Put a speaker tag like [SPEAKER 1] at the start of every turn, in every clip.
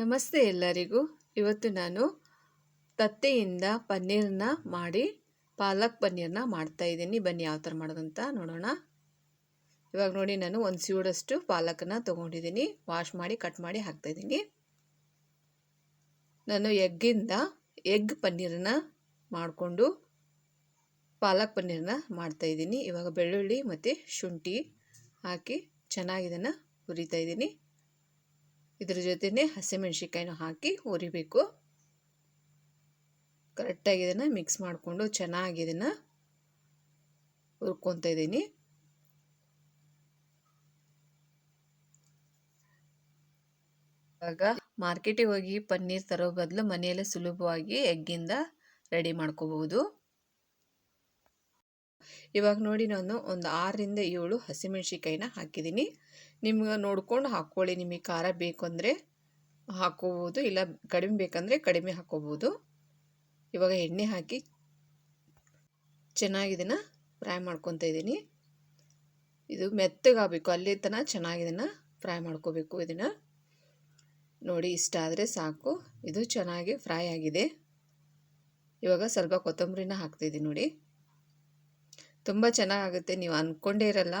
[SPEAKER 1] ನಮಸ್ತೆ ಎಲ್ಲರಿಗೂ. ಇವತ್ತು ನಾನು ತತ್ತೆಯಿಂದ ಪನ್ನೀರನ್ನ ಮಾಡಿ, ಪಾಲಕ್ ಪನ್ನೀರನ್ನ ಮಾಡ್ತಾ ಇದ್ದೀನಿ. ಬನ್ನಿ ಯಾವ ಥರ ಮಾಡೋದಂತ ನೋಡೋಣ. ಇವಾಗ ನೋಡಿ, ನಾನು ಒಂದು ಸೂಡಷ್ಟು ಪಾಲಕನ್ನು ತೊಗೊಂಡಿದ್ದೀನಿ. ವಾಶ್ ಮಾಡಿ, ಕಟ್ ಮಾಡಿ ಹಾಕ್ತಾಯಿದ್ದೀನಿ ನಾನು ಎಗ್ಗಿಂದ ಎಗ್ ಪನ್ನೀರನ್ನ ಮಾಡಿಕೊಂಡು ಪಾಲಕ್ ಪನ್ನೀರನ್ನ ಮಾಡ್ತಾಯಿದ್ದೀನಿ ಇವಾಗ ಬೆಳ್ಳುಳ್ಳಿ ಮತ್ತು ಶುಂಠಿ ಹಾಕಿ ಚೆನ್ನಾಗಿ ಇದನ್ನು ಹುರಿತಾ ಇದ್ದೀನಿ. ಇದ್ರ ಜೊತೆನೇ ಹಸಿಮೆಣ್ಸಿಕಾಯಿನೂ ಹಾಕಿ ಹುರಿಬೇಕು. ಕರೆಕ್ಟಾಗಿ ಇದನ್ನು ಮಿಕ್ಸ್ ಮಾಡಿಕೊಂಡು ಚೆನ್ನಾಗಿ ಇದನ್ನು ಹುರ್ಕೊತಾ ಇದ್ದೀನಿ. ಇವಾಗ ಮಾರ್ಕೆಟಿಗೆ ಹೋಗಿ ಪನ್ನೀರ್ ತರೋ ಬದಲು ಮನೆಯಲ್ಲೇ ಸುಲಭವಾಗಿ ಎಗ್ಗಿಂದ ರೆಡಿ ಮಾಡ್ಕೋಬಹುದು. ಇವಾಗ ನೋಡಿ ನಾನು ಒಂದು ಆರರಿಂದ ಏಳು ಹಸಿಮೆಣ್ಸಿಕಾಯಿನ ಹಾಕಿದ್ದೀನಿ. ನಿಮ್ಗೆ ನೋಡ್ಕೊಂಡು ಹಾಕ್ಕೊಳ್ಳಿ, ನಿಮಗೆ ಖಾರ ಬೇಕು ಅಂದರೆ ಹಾಕೋಬೋದು ಇಲ್ಲ ಕಡಿಮೆ ಬೇಕಂದರೆ ಕಡಿಮೆ ಹಾಕ್ಕೋಬೋದು. ಇವಾಗ ಎಣ್ಣೆ ಹಾಕಿ ಚೆನ್ನಾಗಿದನ್ನು ಫ್ರೈ ಮಾಡ್ಕೊತ ಇದ್ದೀನಿ. ಇದು ಮೆತ್ತಗಾಗಬೇಕು ಅಲ್ಲಿ ತನಕ ಚೆನ್ನಾಗಿ ಇದನ್ನು ಫ್ರೈ ಮಾಡ್ಕೋಬೇಕು ಇದನ್ನು. ನೋಡಿ, ಇಷ್ಟ ಆದರೆ ಸಾಕು. ಇದು ಚೆನ್ನಾಗಿ ಫ್ರೈ ಆಗಿದೆ. ಇವಾಗ ಸ್ವಲ್ಪ ಕೊತ್ತಂಬರಿನ ಹಾಕ್ತಿದ್ದೀನಿ ನೋಡಿ. ತುಂಬ ಚೆನ್ನಾಗಾಗುತ್ತೆ. ನೀವು ಅಂದ್ಕೊಂಡೇ ಇರಲ್ಲ.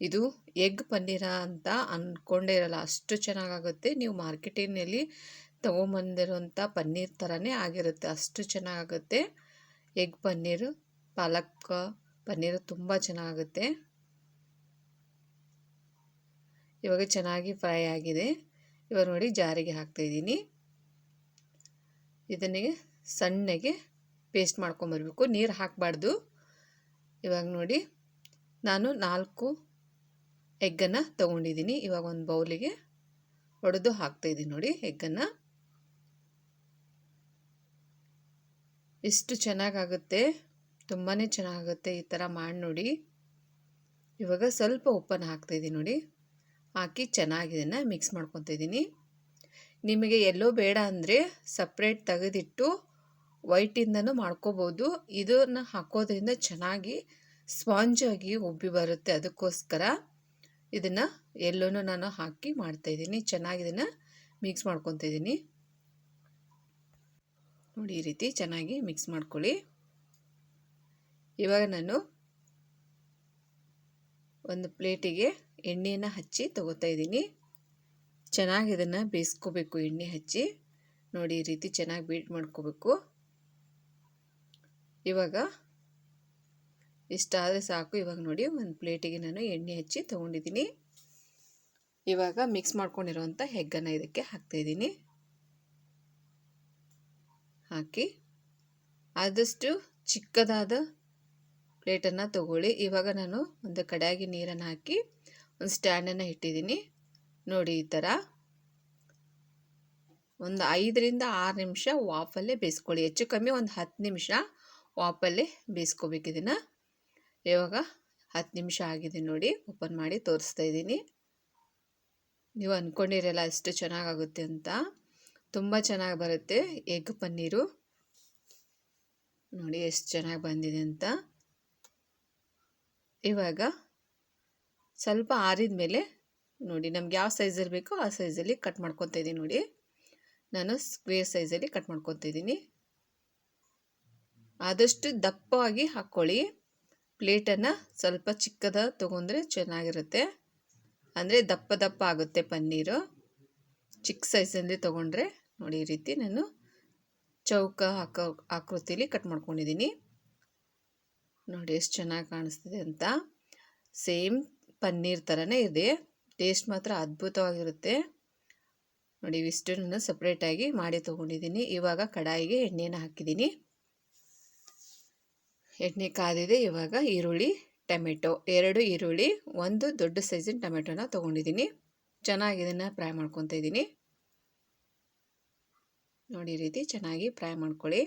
[SPEAKER 1] ಇದು ಎಗ್ ಪನ್ನೀರ ಅಂತ ಅಂದ್ಕೊಂಡೇ ಇರಲ್ಲ. ಅಷ್ಟು ಚೆನ್ನಾಗಾಗುತ್ತೆ. ನೀವು ಮಾರ್ಕೆಟಿನಲ್ಲಿ ತೊಗೊಂಬಂದಿರೋಂಥ ಪನ್ನೀರ್ ಥರನೇ ಆಗಿರುತ್ತೆ. ಅಷ್ಟು ಚೆನ್ನಾಗುತ್ತೆ ಎಗ್ ಪನ್ನೀರು, ಪಾಲಕ್ ಪನ್ನೀರು ತುಂಬ ಚೆನ್ನಾಗುತ್ತೆ ಇವಾಗ ಚೆನ್ನಾಗಿ ಫ್ರೈ ಆಗಿದೆ. ಇವಾಗ ನೋಡಿ ಜಾರಿಗೆ ಹಾಕ್ತಾಯಿದ್ದೀನಿ ಇದನ್ನೇ ಸಣ್ಣಗೆ ಪೇಸ್ಟ್ ಮಾಡ್ಕೊಂಬರ್ಬೇಕು. ನೀರು ಹಾಕಬಾರ್ದು. ಇವಾಗ ನೋಡಿ, ನಾನು ನಾಲ್ಕು ಎಗ್ಗನ್ನು ತೊಗೊಂಡಿದ್ದೀನಿ. ಇವಾಗ ಒಂದು ಬೌಲಿಗೆ ಒಡೆದು ಹಾಕ್ತಾಯಿದ್ದೀನಿ ನೋಡಿ ಎಗ್ಗನ್ನು. ಎಷ್ಟು ಚೆನ್ನಾಗಾಗುತ್ತೆ ತುಂಬಾ ಚೆನ್ನಾಗುತ್ತೆ ಈ ಥರ ಮಾಡಿ ನೋಡಿ. ಇವಾಗ ಸ್ವಲ್ಪ ಉಪ್ಪನ್ನು ಹಾಕ್ತಾಯಿದ್ದೀನಿ ನೋಡಿ. ಹಾಕಿ ಚೆನ್ನಾಗಿ ಇದನ್ನು ಮಿಕ್ಸ್ ಮಾಡ್ಕೊತಾ ಇದ್ದೀನಿ. ನಿಮಗೆ ಎಲ್ಲೋ ಬೇಡ ಅಂದರೆ ಸಪ್ರೇಟ್ ತೆಗೆದಿಟ್ಟು ವೈಟಿಂದನೂ ಮಾಡ್ಕೋಬೋದು. ಇದನ್ನು ಹಾಕೋದ್ರಿಂದ ಚೆನ್ನಾಗಿ ಸ್ಪಾಂಜಾಗಿ ಉಬ್ಬಿ ಬರುತ್ತೆ ಅದಕ್ಕೋಸ್ಕರ. ಇದನ್ನು ಎಲ್ಲೂ ನಾನು ಹಾಕಿ ಮಾಡ್ತಾಯಿದ್ದೀನಿ ಚೆನ್ನಾಗಿ ಇದನ್ನು ಮಿಕ್ಸ್ ಮಾಡ್ಕೊತಿದ್ದೀನಿ ನೋಡಿ, ಈ ರೀತಿ ಚೆನ್ನಾಗಿ ಮಿಕ್ಸ್ ಮಾಡ್ಕೊಳ್ಳಿ. ಇವಾಗ ನಾನು ಒಂದು ಪ್ಲೇಟಿಗೆ ಎಣ್ಣೆಯನ್ನು ಹಚ್ಚಿ ತಗೋತಾ ಇದ್ದೀನಿ. ಚೆನ್ನಾಗಿ ಇದನ್ನು ಬೇಯಿಸ್ಕೋಬೇಕು, ಎಣ್ಣೆ ಹಚ್ಚಿ. ನೋಡಿ, ಈ ರೀತಿ ಚೆನ್ನಾಗಿ ಬೀಟ್ ಮಾಡ್ಕೋಬೇಕು. ಇವಾಗ ಇಷ್ಟಾದರೆ ಸಾಕು. ಇವಾಗ ನೋಡಿ, ಒಂದು ಪ್ಲೇಟಿಗೆ ನಾನು ಎಣ್ಣೆ ಹಚ್ಚಿ ತೊಗೊಂಡಿದ್ದೀನಿ. ಇವಾಗ ಮಿಕ್ಸ್ ಮಾಡ್ಕೊಂಡಿರೋವಂಥ ಹೆಗ್ಗನ್ನು ಇದಕ್ಕೆ ಹಾಕ್ತಾಯಿದ್ದೀನಿ ಹಾಕಿ ಆದಷ್ಟು ಚಿಕ್ಕದಾದ ಪ್ಲೇಟನ್ನು ತಗೊಳ್ಳಿ. ಇವಾಗ ನಾನು ಒಂದು ಕಡೆಯಾಗಿ ನೀರನ್ನು ಹಾಕಿ ಒಂದು ಸ್ಟ್ಯಾಂಡನ್ನು ಇಟ್ಟಿದ್ದೀನಿ. ನೋಡಿ ಈ ಥರ. ಒಂದು ಐದರಿಂದ ಆರು ನಿಮಿಷ ವಾಫಲ್ಲೇ ಬೇಯಿಸ್ಕೊಳ್ಳಿ. ಹೆಚ್ಚು ಕಮ್ಮಿ ಒಂದು ಹತ್ತು ನಿಮಿಷ ವಾಪಲ್ಲೇ ಬೇಯಿಸ್ಕೋಬೇಕು ಇದನ್ನು. ಇವಾಗ ಹತ್ತು ನಿಮಿಷ ಆಗಿದೆ ನೋಡಿ, ಓಪನ್ ಮಾಡಿ ತೋರಿಸ್ತಾ ಇದ್ದೀನಿ. ನೀವು ಅಂದ್ಕೊಂಡಿರಲ್ಲ ಅಷ್ಟು ಚೆನ್ನಾಗಾಗುತ್ತೆ ಅಂತ. ತುಂಬ ಚೆನ್ನಾಗಿ ಬರುತ್ತೆ ಎಗ್ ಪನ್ನೀರು. ನೋಡಿ ಎಷ್ಟು ಚೆನ್ನಾಗಿ ಬಂದಿದೆ ಅಂತ. ಇವಾಗ ಸ್ವಲ್ಪ ಆರಿದ ಮೇಲೆ ನೋಡಿ ನಮ್ಗೆ ಯಾವ ಸೈಜಲ್ಲಿ ಬೇಕೋ ಆ ಸೈಜಲ್ಲಿ ಕಟ್ ಮಾಡ್ಕೊತಾ ಇದ್ದೀನಿ ನೋಡಿ. ನಾನು ಸ್ಕ್ವೇರ್ ಸೈಜಲ್ಲಿ ಕಟ್ ಮಾಡ್ಕೊತಾ ಇದ್ದೀನಿ. ಆದಷ್ಟು ದಪ್ಪವಾಗಿ ಹಾಕ್ಕೊಳ್ಳಿ. ಪ್ಲೇಟನ್ನು ಸ್ವಲ್ಪ ಚಿಕ್ಕದ ತೊಗೊಂಡ್ರೆ ಚೆನ್ನಾಗಿರುತ್ತೆ. ಅಂದರೆ ದಪ್ಪ ದಪ್ಪ ಆಗುತ್ತೆ ಪನ್ನೀರು. ಚಿಕ್ಕ ಸೈಜಲ್ಲಿ ತೊಗೊಂಡ್ರೆ ನೋಡಿ ಈ ರೀತಿ ನಾನು ಚೌಕ ಹಾಕೋ, ಆಕೃತಿಲಿ ಕಟ್ ಮಾಡ್ಕೊಂಡಿದ್ದೀನಿ. ನೋಡಿ ಎಷ್ಟು ಚೆನ್ನಾಗಿ ಕಾಣಿಸ್ತಿದೆ ಅಂತ. ಸೇಮ್ ಪನ್ನೀರ್ ಥರನೇ ಇದೆ. ಟೇಸ್ಟ್ ಮಾತ್ರ ಅದ್ಭುತವಾಗಿರುತ್ತೆ. ನೋಡಿ ಇವಿಷ್ಟು ನಾನು ಸಪ್ರೇಟಾಗಿ ಮಾಡಿ ತೊಗೊಂಡಿದ್ದೀನಿ. ಇವಾಗ ಕಡಾಯಿಗೆ ಎಣ್ಣೆನ ಹಾಕಿದ್ದೀನಿ. ಎಣ್ಣೆ ಕಾದಿದೆ, ಇವಾಗ ಈರುಳ್ಳಿ, ಟೊಮೆಟೊ. ಎರಡು ಈರುಳ್ಳಿ, ಒಂದು ದೊಡ್ಡ ಸೈಜಿನ ಟೊಮೆಟೊನ ತೊಗೊಂಡಿದ್ದೀನಿ. ಚೆನ್ನಾಗಿ ಇದನ್ನು ಫ್ರೈ ಮಾಡ್ಕೊತಾ ಇದ್ದೀನಿ. ನೋಡಿ ರೀತಿ ಚೆನ್ನಾಗಿ ಫ್ರೈ ಮಾಡ್ಕೊಳ್ಳಿ.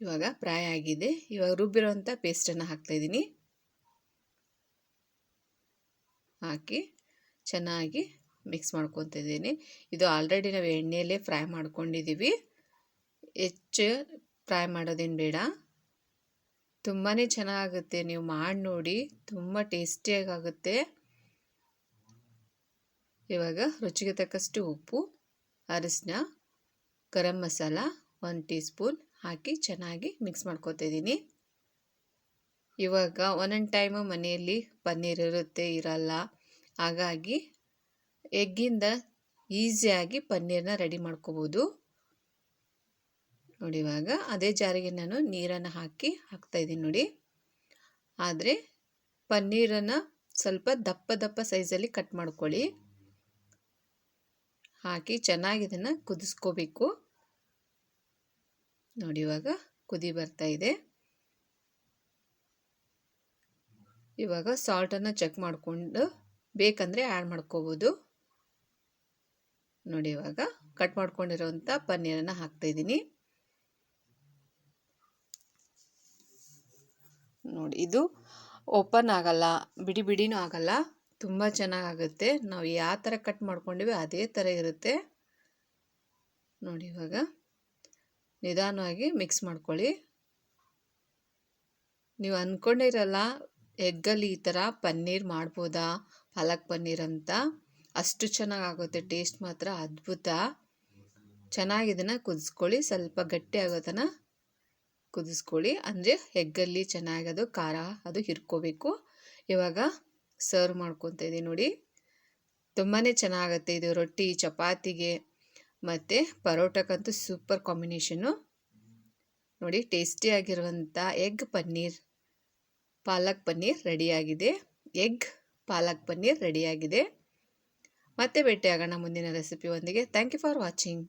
[SPEAKER 1] ಇವಾಗ ಫ್ರೈ ಆಗಿದೆ. ಇವಾಗ ರುಬ್ಬಿರೋಂಥ ಪೇಸ್ಟನ್ನು ಹಾಕ್ತಾಯಿದ್ದೀನಿ ಹಾಕಿ ಚೆನ್ನಾಗಿ ಮಿಕ್ಸ್ ಮಾಡ್ಕೊತಿದ್ದೀನಿ ಇದು ಆಲ್ರೆಡಿ ನಾವು ಎಣ್ಣೆಯಲ್ಲೇ ಫ್ರೈ ಮಾಡ್ಕೊಂಡಿದ್ದೀವಿ. ಹೆಚ್ಚು ಫ್ರೈ ಮಾಡೋದೇನು ಬೇಡ. ತುಂಬಾ ಚೆನ್ನಾಗುತ್ತೆ ನೀವು ಮಾಡಿ ನೋಡಿ, ತುಂಬ ಟೇಸ್ಟಿಯಾಗುತ್ತೆ ಇವಾಗ ರುಚಿಗೆ ತಕ್ಕಷ್ಟು ಉಪ್ಪು ಅರಿಶಿನ ಗರಂ ಮಸಾಲ ಒಂದು ಟೀ ಸ್ಪೂನ್ ಹಾಕಿ ಚೆನ್ನಾಗಿ ಮಿಕ್ಸ್ ಮಾಡ್ಕೋತಿದ್ದೀನಿ ಇವಾಗ ಒಂದೊಂದು ಟೈಮು ಮನೆಯಲ್ಲಿ ಪನ್ನೀರ್ ಇರುತ್ತೆ, ಇರಲ್ಲ. ಹಾಗಾಗಿ, ಎಗ್ಗಿಂದ ಈಸಿಯಾಗಿ ಪನ್ನೀರನ್ನ ರೆಡಿ ಮಾಡ್ಕೋಬೋದು. ನೋಡಿ ಇವಾಗ ಅದೇ ಜಾರಿಗೆ ನಾನು ನೀರನ್ನು ಹಾಕಿ ಹಾಕ್ತಾಯಿದ್ದೀನಿ ನೋಡಿ. ಆದರೆ ಪನ್ನೀರನ್ನು ಸ್ವಲ್ಪ ದಪ್ಪ ದಪ್ಪ ಸೈಜಲ್ಲಿ ಕಟ್ ಮಾಡ್ಕೊಳ್ಳಿ. ಹಾಕಿ ಚೆನ್ನಾಗಿ ಇದನ್ನು ಕುದಿಸ್ಕೋಬೇಕು. ನೋಡಿ ಇವಾಗ ಕುದಿ ಬರ್ತಾ ಇದೆ. ಇವಾಗ ಸಾಲ್ಟನ್ನು ಚೆಕ್ ಮಾಡಿಕೊಂಡು ಬೇಕಂದರೆ ಆ್ಯಡ್ ಮಾಡ್ಕೋಬೋದು. ನೋಡಿ ಇವಾಗ ಕಟ್ ಮಾಡ್ಕೊಂಡಿರೋಂಥ ಪನ್ನೀರನ್ನು ಹಾಕ್ತಾಯಿದ್ದೀನಿ ನೋಡಿ, ಇದು ಓಪನ್ ಆಗಲ್ಲ, ಬಿಡಿ ಬಿಡಿನೂ ಆಗಲ್ಲ, ತುಂಬ ಚೆನ್ನಾಗಾಗುತ್ತೆ. ನಾವು ಯಾವ ಥರ ಕಟ್ ಮಾಡ್ಕೊಂಡಿವಿ ಅದೇ ಥರ ಇರುತ್ತೆ. ನೋಡಿ ಇವಾಗ, ನಿಧಾನವಾಗಿ ಮಿಕ್ಸ್ ಮಾಡ್ಕೊಳ್ಳಿ. ನೀವು ಅಂದ್ಕೊಂಡಿರಲ್ಲ ಎಗ್ಗಲ್ಲಿ ಈ ಥರ ಪನ್ನೀರ್ ಮಾಡ್ಬೋದಾ, ಪಾಲಕ್ ಪನ್ನೀರ್ ಅಂತ. ಅಷ್ಟು ಚೆನ್ನಾಗಾಗುತ್ತೆ, ಟೇಸ್ಟ್ ಮಾತ್ರ ಅದ್ಭುತ. ಚೆನ್ನಾಗಿ ಇದನ್ನು ಕುದಿಸ್ಕೊಳ್ಳಿ, ಸ್ವಲ್ಪ ಗಟ್ಟಿ ಆಗೋ ತನಕ ಕುದಿಸ್ಕೊಳ್ಳಿ. ಅಂದರೆ ಎಗ್ಗಲ್ಲಿ ಚೆನ್ನಾಗಿ ಅದು ಖಾರ ಅದು ಹಿರ್ಕೋಬೇಕು. ಇವಾಗ ಸರ್ವ್ ಮಾಡ್ಕೊತ ಇದ್ದೀನಿ ನೋಡಿ. ತುಂಬಾ ಚೆನ್ನಾಗತ್ತೆ ಇದು ರೊಟ್ಟಿ, ಚಪಾತಿಗೆ ಮತ್ತು ಪರೋಟಕ್ಕಂತೂ ಸೂಪರ್ ಕಾಂಬಿನೇಷನ್ನು ನೋಡಿ ಟೇಸ್ಟಿಯಾಗಿರುವಂಥ ಎಗ್ ಪನ್ನೀರ್, ಪಾಲಕ್ ಪನ್ನೀರ್ ರೆಡಿಯಾಗಿದೆ ಎಗ್ ಪಾಲಕ್ ಪನ್ನೀರ್ ರೆಡಿಯಾಗಿದೆ ಮತ್ತೆ ಭೇಟಿಯಾಗೋಣ ಮುಂದಿನ ರೆಸಿಪಿ ಒಂದಿಗೆ. Thank you for watching